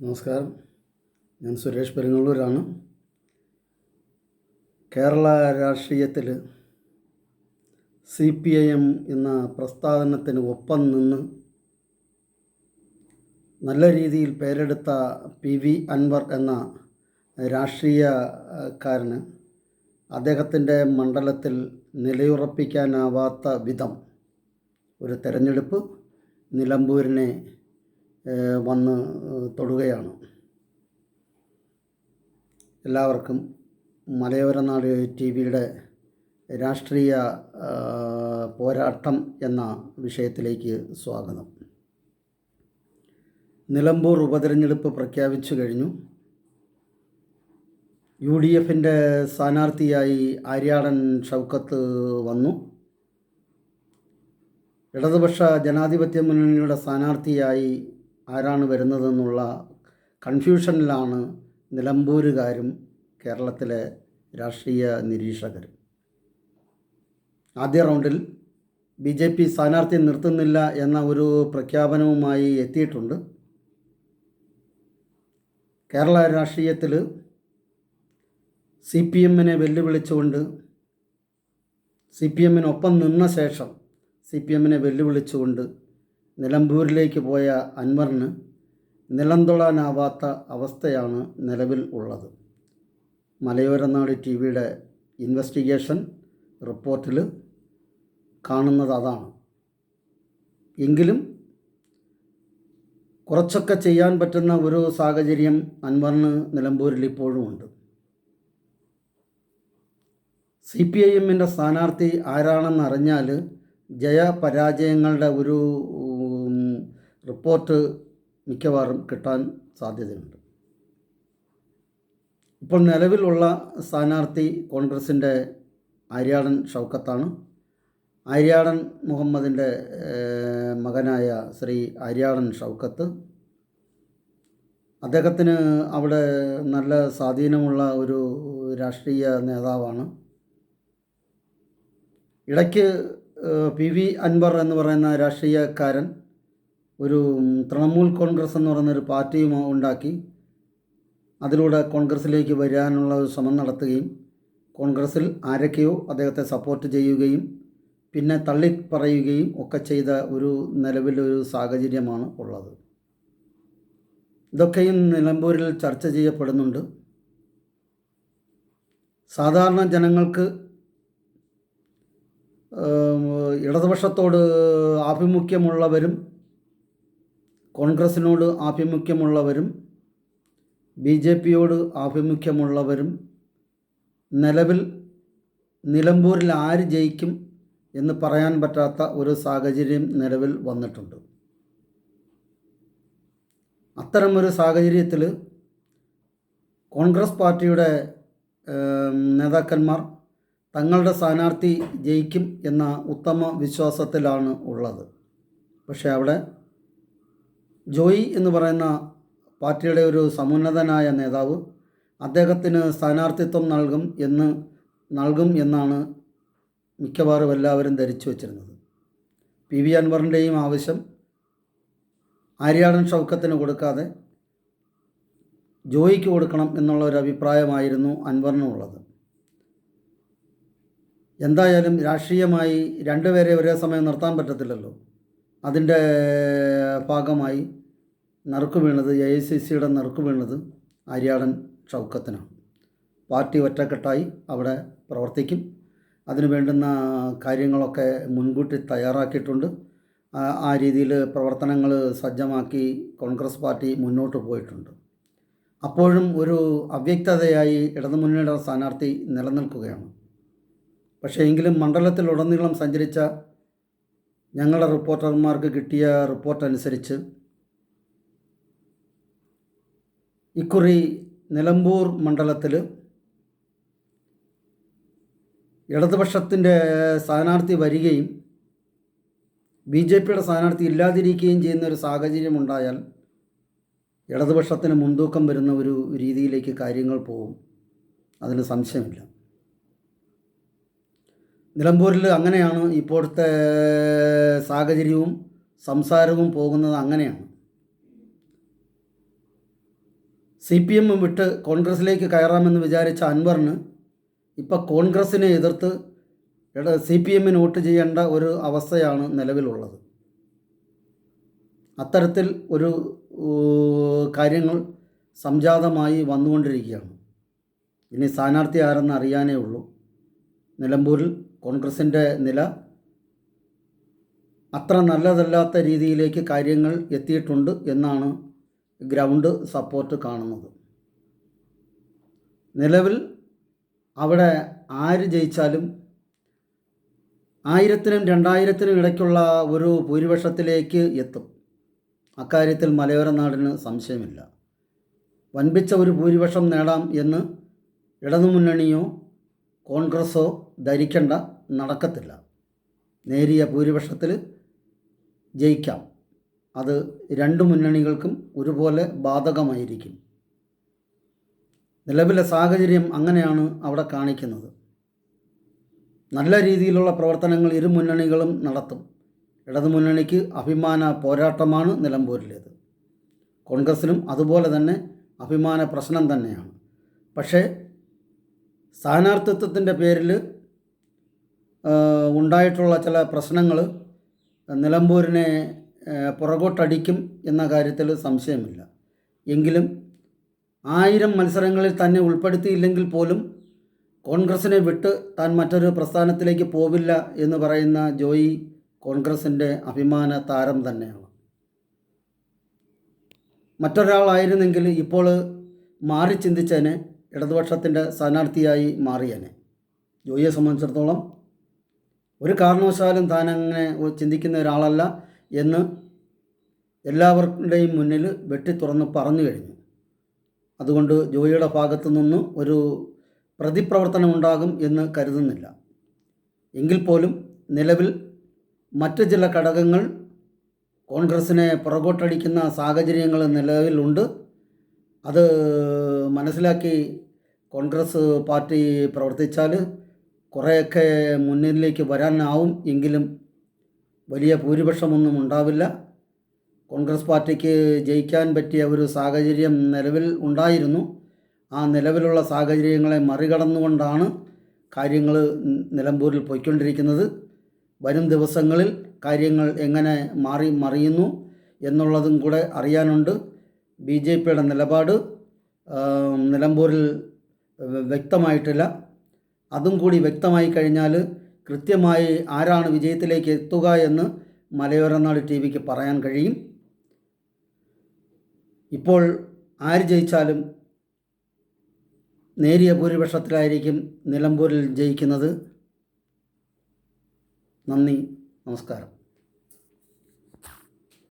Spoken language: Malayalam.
നമസ്കാരം. ഞാൻ സുരേഷ് പെരുങ്ങള്ളൂരാണ്. കേരള രാഷ്ട്രീയത്തിൽ സി പി ഐ എം എന്ന പ്രസ്ഥാനത്തിന് ഒപ്പം നിന്ന് നല്ല രീതിയിൽ പേരെടുത്ത പി വി അൻവർ എന്ന രാഷ്ട്രീയക്കാരന് അദ്ദേഹത്തിന്റെ മണ്ഡലത്തിൽ നിലയുറപ്പിക്കാനാവാത്ത വിധം ഒരു തെരഞ്ഞെടുപ്പ് നിലമ്പൂരിനെ വന്ന് തൊടുകയാണ്. എല്ലാവർക്കും മലയോര നാട് ടി വിയുടെ രാഷ്ട്രീയ പോരാട്ടം എന്ന വിഷയത്തിലേക്ക് സ്വാഗതം. നിലമ്പൂർ ഉപതെരഞ്ഞെടുപ്പ് പ്രഖ്യാപിച്ചു കഴിഞ്ഞു. യു ഡി എഫിന്റെ സ്ഥാനാർത്ഥിയായി ആര്യാടൻ ഷൗക്കത്ത് വന്നു. ഇടതുപക്ഷ ജനാധിപത്യ മുന്നണിയുടെ സ്ഥാനാർത്ഥിയായി ആരാണ് വരുന്നതെന്നുള്ള കൺഫ്യൂഷനിലാണ് നിലമ്പൂരുകാരും കേരളത്തിലെ രാഷ്ട്രീയ നിരീക്ഷകരും. ആദ്യ റൗണ്ടിൽ ബി ജെ പി സ്ഥാനാർത്ഥി നിർത്തുന്നില്ല എന്ന ഒരു പ്രഖ്യാപനവുമായി എത്തിയിട്ടുണ്ട്. കേരള രാഷ്ട്രീയത്തിൽ സി പി എമ്മിനെ വെല്ലുവിളിച്ചുകൊണ്ട് സി പി എമ്മിനൊപ്പം നിന്ന ശേഷം സി പി എമ്മിനെ വെല്ലുവിളിച്ചുകൊണ്ട് നിലമ്പൂരിലേക്ക് പോയ അൻവറിന് നിലംതൊള്ളാനാവാത്ത അവസ്ഥയാണ് നിലവിൽ ഉള്ളത്. മലയോരനാട് ടി വിയുടെ ഇൻവെസ്റ്റിഗേഷൻ റിപ്പോർട്ടിൽ കാണുന്നത് അതാണ്. എങ്കിലും കുറച്ചൊക്കെ ചെയ്യാൻ പറ്റുന്ന ഒരു സാഹചര്യം അൻവറിന് നിലമ്പൂരിൽ ഇപ്പോഴും ഉണ്ട്. സി പി ഐ എമ്മിന്റെ സ്ഥാനാർത്ഥി ആരാണെന്ന് അറിഞ്ഞാൽ ജയപരാജയങ്ങളുടെ ഒരു റിപ്പോർട്ട് മിക്കവാറും കിട്ടാൻ സാധ്യതയുണ്ട്. ഇപ്പോൾ നിലവിലുള്ള സ്ഥാനാർത്ഥി കോൺഗ്രസിന്റെ ആര്യാടൻ ഷൗക്കത്താണ്. ആര്യാടൻ മുഹമ്മദിന്റെ മകനായ ശ്രീ ആര്യാടൻ ഷൗക്കത്ത്. അദ്ദേഹത്തിന് അവിടെ നല്ല സ്വാധീനമുള്ള ഒരു രാഷ്ട്രീയ നേതാവാണ്. ഇടയ്ക്ക് പി വി അൻവർ എന്ന് പറയുന്ന രാഷ്ട്രീയക്കാരൻ ഒരു തൃണമൂൽ കോൺഗ്രസ് എന്ന് പറയുന്നൊരു പാർട്ടിയും ഉണ്ടാക്കി അതിലൂടെ കോൺഗ്രസ്സിലേക്ക് വരാനുള്ള ഒരു ശ്രമം നടത്തുകയും കോൺഗ്രസ്സിൽ ആരൊക്കെയോ അദ്ദേഹത്തെ സപ്പോർട്ട് ചെയ്യുകയും പിന്നെ തള്ളിപ്പറയുകയും ഒക്കെ ചെയ്ത ഒരു നിലവിലൊരു സാഹചര്യമാണ് ഉള്ളത്. ഇതൊക്കെയും നിലമ്പൂരിൽ ചർച്ച ചെയ്യപ്പെടുന്നുണ്ട്. സാധാരണ ജനങ്ങൾക്ക് ഇടതുപക്ഷത്തോട് ആഭിമുഖ്യമുള്ളവരും കോൺഗ്രസിനോട് ആഭിമുഖ്യമുള്ളവരും ബി ജെ പിയോട് ആഭിമുഖ്യമുള്ളവരും നിലവിൽ നിലമ്പൂരിൽ ആര് ജയിക്കും എന്ന് പറയാൻ പറ്റാത്ത ഒരു സാഹചര്യം നിലവിൽ വന്നിട്ടുണ്ട്. അത്തരമൊരു സാഹചര്യത്തിൽ കോൺഗ്രസ് പാർട്ടിയുടെ നേതാക്കന്മാർ തങ്ങളുടെ സ്ഥാനാർത്ഥി ജയിക്കും എന്ന ഉത്തമ വിശ്വാസത്തിലാണ് ഉള്ളത്. പക്ഷേ അവിടെ ജോയി എന്ന് പറയുന്ന പാർട്ടിയുടെ ഒരു സമുന്നതനായ നേതാവ് അദ്ദേഹത്തിന് സ്ഥാനാർത്ഥിത്വം നൽകും എന്ന് നൽകും എന്നാണ് മിക്കവാറും എല്ലാവരും ധരിച്ചു വച്ചിരുന്നത്. പി വി അൻവറിന്റെയും ആവശ്യം ആര്യാടൻ ഷൗക്കത്തിന് കൊടുക്കാതെ ജോയിക്ക് കൊടുക്കണം എന്നുള്ള ഒരു അഭിപ്രായമായിരുന്നു അൻവറിനുള്ളത്. എന്തായാലും രാഷ്ട്രീയമായി രണ്ടുപേരെ ഒരേ സമയം നിർത്താൻ പറ്റത്തില്ലല്ലോ. അതിന്റെ ഭാഗമായി നറുക്ക് വീണത് എ ഐ സി സിയുടെ നറുക്ക് വീണത് ആര്യാടൻ ഷൗക്കത്തിനാണ് പാർട്ടി ഒറ്റക്കെട്ടായി അവിടെ പ്രവർത്തിക്കും. അതിന് വേണ്ടുന്ന കാര്യങ്ങളൊക്കെ മുൻകൂട്ടി തയ്യാറാക്കിയിട്ടുണ്ട്. ആ- ആ രീതിയിൽ പ്രവർത്തനങ്ങൾ സജ്ജമാക്കി കോൺഗ്രസ് പാർട്ടി മുന്നോട്ട് പോയിട്ടുണ്ട്. അപ്പോഴും ഒരു അവ്യക്തതയായി ഇടതുമുന്നണിയുടെ സ്ഥാനാർത്ഥി നിലനിൽക്കുകയാണ്. പക്ഷേ എങ്കിലും മണ്ഡലത്തിലുടനീളം സഞ്ചരിച്ച ഞങ്ങളുടെ റിപ്പോർട്ടർമാർക്ക് കിട്ടിയ റിപ്പോർട്ട് അനുസരിച്ച് ഇക്കുറി നിലമ്പൂർ മണ്ഡലത്തിൽ ഇടതുപക്ഷത്തിന്റെ സ്ഥാനാർത്ഥി വരികയും ബി ജെ പിയുടെ സ്ഥാനാർത്ഥി ഇല്ലാതിരിക്കുകയും ചെയ്യുന്ന ഒരു സാഹചര്യം ഉണ്ടായാൽ ഇടതുപക്ഷത്തിന് മുൻതൂക്കം വരുന്ന ഒരു രീതിയിലേക്ക് കാര്യങ്ങൾ പോകും. അതിന് സംശയമില്ല. നിലമ്പൂരിൽ അങ്ങനെയാണ് ഇപ്പോഴത്തെ സാഹചര്യവും സംസാരവും പോകുന്നത് അങ്ങനെയാണ്. സി പി എം വിട്ട് കോൺഗ്രസിലേക്ക് കയറാമെന്ന് വിചാരിച്ച അൻവറിന് ഇപ്പോൾ കോൺഗ്രസിനെ എതിർത്ത് സി പി എമ്മിന് വോട്ട് ചെയ്യേണ്ട ഒരു അവസ്ഥയാണ് നിലവിലുള്ളത്. അത്തരത്തിൽ ഒരു കാര്യങ്ങൾ സംജാതമായി വന്നുകൊണ്ടിരിക്കുകയാണ്. ഇനി സ്ഥാനാർത്ഥി ആരെന്ന് അറിയാനേ ഉള്ളൂ. നിലമ്പൂരിൽ കോൺഗ്രസിന്റെ നില അത്ര നല്ലതല്ലാത്ത രീതിയിലേക്ക് കാര്യങ്ങൾ എത്തിയിട്ടുണ്ട് എന്നാണ് ഗ്രൗണ്ട് സപ്പോർട്ട് കാണുന്നത്. നിലവിൽ അവിടെ ആര് ജയിച്ചാലും ആയിരത്തിനും രണ്ടായിരത്തിനും ഇടയ്ക്കുള്ള ഒരു ഭൂരിപക്ഷത്തിലേക്ക് എത്തും. അക്കാര്യത്തിൽ മലയോര നാടിന് സംശയമില്ല. വൻപിച്ച ഒരു ഭൂരിപക്ഷം നേടാം എന്ന് ഇടതുമുന്നണിയോ കോൺഗ്രസ്സോ ധരിക്കേണ്ട നടക്കത്തില്ല. നേരിയ ഭൂരിപക്ഷത്തിൽ ജയിക്കാം. അത് രണ്ട് മുന്നണികൾക്കും ഒരുപോലെ ബാധകമായിരിക്കും. നിലവിലെ സാഹചര്യം അങ്ങനെയാണ് അവിടെ കാണിക്കുന്നത്. നല്ല രീതിയിലുള്ള പ്രവർത്തനങ്ങൾ ഇരു മുന്നണികളും നടത്തും. ഇടതുമുന്നണിക്ക് അഭിമാന പോരാട്ടമാണ് നിലമ്പൂരിലേത്. കോൺഗ്രസിനും അതുപോലെ തന്നെ അഭിമാന പ്രശ്നം തന്നെയാണ്. പക്ഷേ സ്ഥാനാർത്ഥിത്വത്തിന്റെ പേരിൽ ഉണ്ടായിട്ടുള്ള ചില പ്രശ്നങ്ങൾ നിലമ്പൂരിനെ പുറകോട്ടടിക്കും എന്ന കാര്യത്തിൽ സംശയമില്ല. എങ്കിലും ആയിരം മത്സരങ്ങളിൽ തന്നെ ഉൾപ്പെടുത്തിയില്ലെങ്കിൽ പോലും കോൺഗ്രസിനെ വിട്ട് താൻ മറ്റൊരു പ്രസ്ഥാനത്തിലേക്ക് പോവില്ല എന്ന് പറയുന്ന ജോയി കോൺഗ്രസിന്റെ അഭിമാന താരം തന്നെയാണ്. മറ്റൊരാളായിരുന്നെങ്കിൽ ഇപ്പോൾ മാറി ചിന്തിച്ചേനെ ഇടതുപക്ഷത്തിന്റെ സ്ഥാനാർത്ഥിയായി മാറിയനെ. ജോയിയെ സംബന്ധിച്ചിടത്തോളം ഒരു കാരണവശാലും താൻ അങ്ങനെ ചിന്തിക്കുന്ന ഒരാളല്ല. എന്ന് എല്ലാവരുടെയും മുന്നിൽ വെട്ടി തുറന്ന് പറഞ്ഞു കഴിഞ്ഞു. അതുകൊണ്ട് ജോയിയുടെ ഭാഗത്തു നിന്ന് ഒരു പ്രതിപ്രവർത്തനം ഉണ്ടാകും എന്ന് കരുതുന്നില്ല. എങ്കിൽ പോലും നിലവിൽ മറ്റ് ചില ഘടകങ്ങൾ കോൺഗ്രസിനെ പുറകോട്ടടിക്കുന്ന സാഹചര്യങ്ങൾ നിലവിലുണ്ട്. അത് മനസ്സിലാക്കി കോൺഗ്രസ് പാർട്ടി പ്രവർത്തിച്ചാൽ കുറേയൊക്കെ മുന്നിലേക്ക് വരാനാവും എങ്കിലും വലിയ ഭൂരിപക്ഷമൊന്നും ഉണ്ടാവില്ല. കോൺഗ്രസ് പാർട്ടിക്ക് ജയിക്കാൻ പറ്റിയ ഒരു സാഹചര്യം നിലവിൽ ഉണ്ടായിരുന്നു. ആ നിലവിലുള്ള സാഹചര്യങ്ങളെ മറികടന്നുകൊണ്ടാണ് കാര്യങ്ങൾ നിലമ്പൂരിൽ പോയിക്കൊണ്ടിരിക്കുന്നത്. വരും ദിവസങ്ങളിൽ കാര്യങ്ങൾ എങ്ങനെ മാറി മറിയുന്നു എന്നുള്ളതും കൂടെ അറിയാനുണ്ട്. ബി ജെ പിയുടെ നിലപാട് നിലമ്പൂരിൽ വ്യക്തമായിട്ടില്ല. അതും കൂടി വ്യക്തമായി കഴിഞ്ഞാൽ കൃത്യമായി ആരാണ് വിജയത്തിലേക്ക് എത്തുക എന്ന് മലയോരനാട് ടി വിക്ക് പറയാൻ കഴിയും. ഇപ്പോൾ ആര് ജയിച്ചാലും നേരിയ ഭൂരിപക്ഷത്തിലായിരിക്കും നിലമ്പൂരിൽ ജയിക്കുന്നത്. നന്ദി നമസ്കാരം.